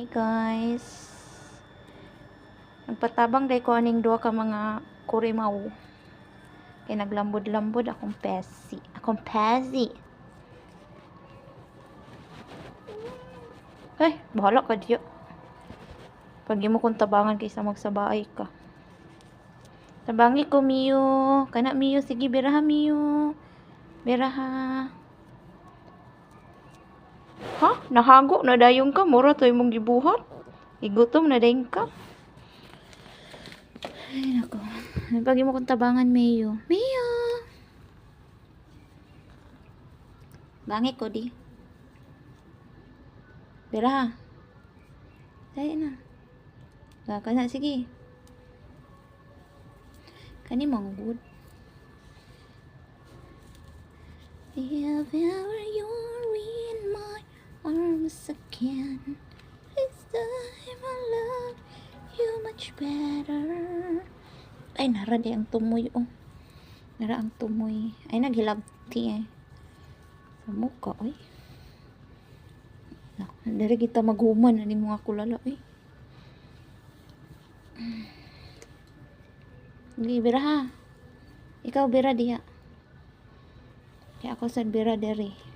Hey guys. Nagpatabang day ko aning duha ka mga kurimaw. Kay naglambod-lambod akong pesi. Akong pesi. Ay, bahala ka diyo. Pag mo kong tabangan kaysa magsabaay ka. Tabangi ko, Miyo. Kana, Miyo. Sige, biraha, Miyo. Biraha. Ha? Nahago na dayon ka. Mura to imong gibuhat. Igutom na dayon ka. Ay, nako. Pag mo kong tabangan, Miyo. Miyo! Bangi ko, di. Biraha. Dahil na. Baka na, sige. Kani mga good. If ever again, this time I love you much better. Ay, nara di ang tumoy, oh. Nara ang tumoy. Ay, naghilabti, eh. Sa mukha, oy. Dari kita maghuman, ani mga kulala, eh. Hindi, bira ha. Ikaw, bira diya. Kaya ako sa bira dere.